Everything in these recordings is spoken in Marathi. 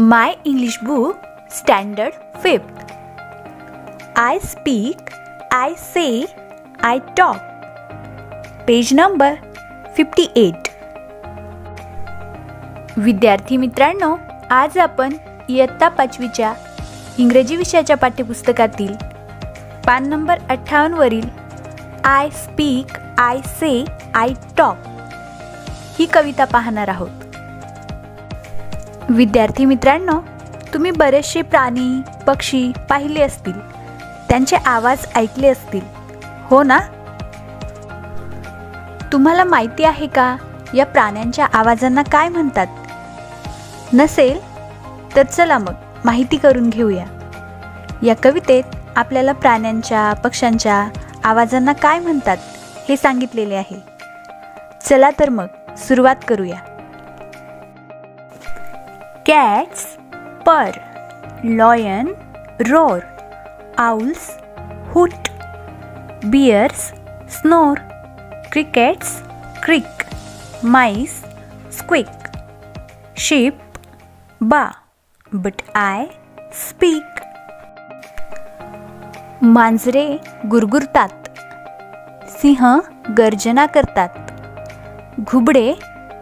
My English book standard fifth I speak I say I talk page number fifty eight विद्यार्थी मित्रांनो आज आपण इयत्ता पाचवीच्या इंग्रजी विषयाच्या पाठ्यपुस्तकातील पान number अठ्ठावन्नवरील I speak I say I talk ही कविता पाहणार आहोत. विद्यार्थी मित्रांनो तुम्ही बरेचसे प्राणी पक्षी पाहिले असतील. त्यांचे आवाज ऐकले असतील. हो ना? तुम्हाला माहिती आहे का या प्राण्यांच्या आवाजांना काय म्हणतात? नसेल? तर चला मग माहिती करून घेऊया. या कवितेत आपल्याला प्राण्यांच्या पक्ष्यांच्या आवाजांना काय म्हणतात हे सांगितलेले आहे. चला तर मग सुरुवात करूया. Cats purr, lion roar, owls hoot, bears snore, crickets crick, mice squeak, sheep baa, but I speak. मांजरे गुरगुरतात सिंह गर्जना करतात घुबडे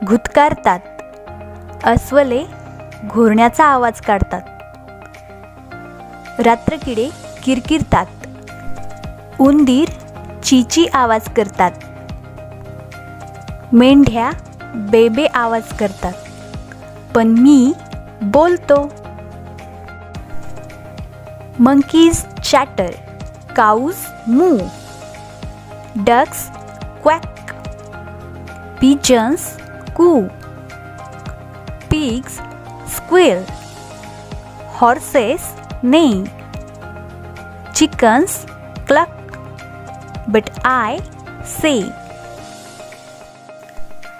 घुतकारतात अस्वले घोरण्याचा आवाज काढतात. रात्रकिडे किरकिरतात. उंदीर चीची आवाज करतात. मेंढ्या बेबे आवाज करतात. पण मी बोलतो. Monkeys chatter cows moo ducks quack pigeons coo pigs squeal, horses neigh, chickens cluck, but I say.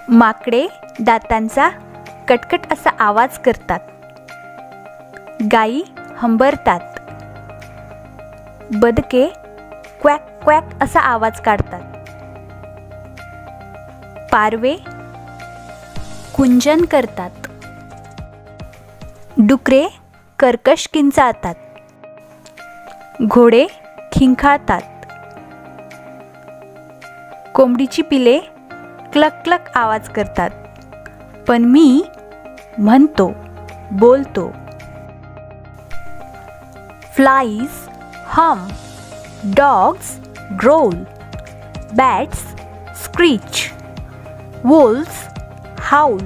माकडे दातांचा कटकट असा आवाज करतात. गाई हंबरतात. बदके क्वॅक क्वॅक असा आवाज काढतात. पारवे कुंजन करतात. डुकरे कर्कश किंचाळतात. घोडे खिंखाळतात. कोंबडीची पिले क्लक क्लक आवाज करतात. पण मी म्हणतो बोलतो. Flies hum dogs growl bats screech owls howl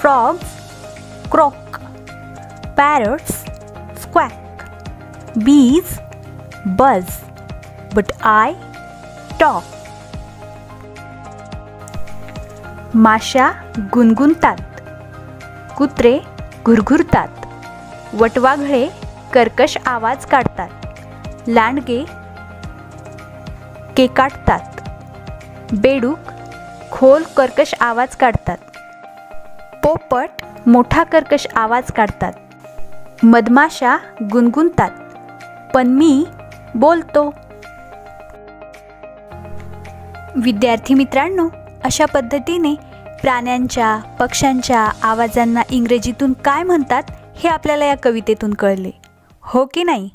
frogs croak. Parrots squawk, bees buzz, but I talk. माशा गुणगुणतात कुत्रे घुरघुरतात. वटवाघळे कर्कश आवाज काढतात. लांडगे केकाटतात. बेडूक खोल कर्कश आवाज काढतात. पोपट मोठा कर्कश आवाज काढतात. मधमाशा गुणगुणतात. पण मी बोलतो. विद्यार्थी मित्रांनो अशा पद्धतीने प्राण्यांच्या पक्ष्यांच्या आवाजांना इंग्रजीतून काय म्हणतात हे आपल्याला या कवितेतून कळले. हो की नाही?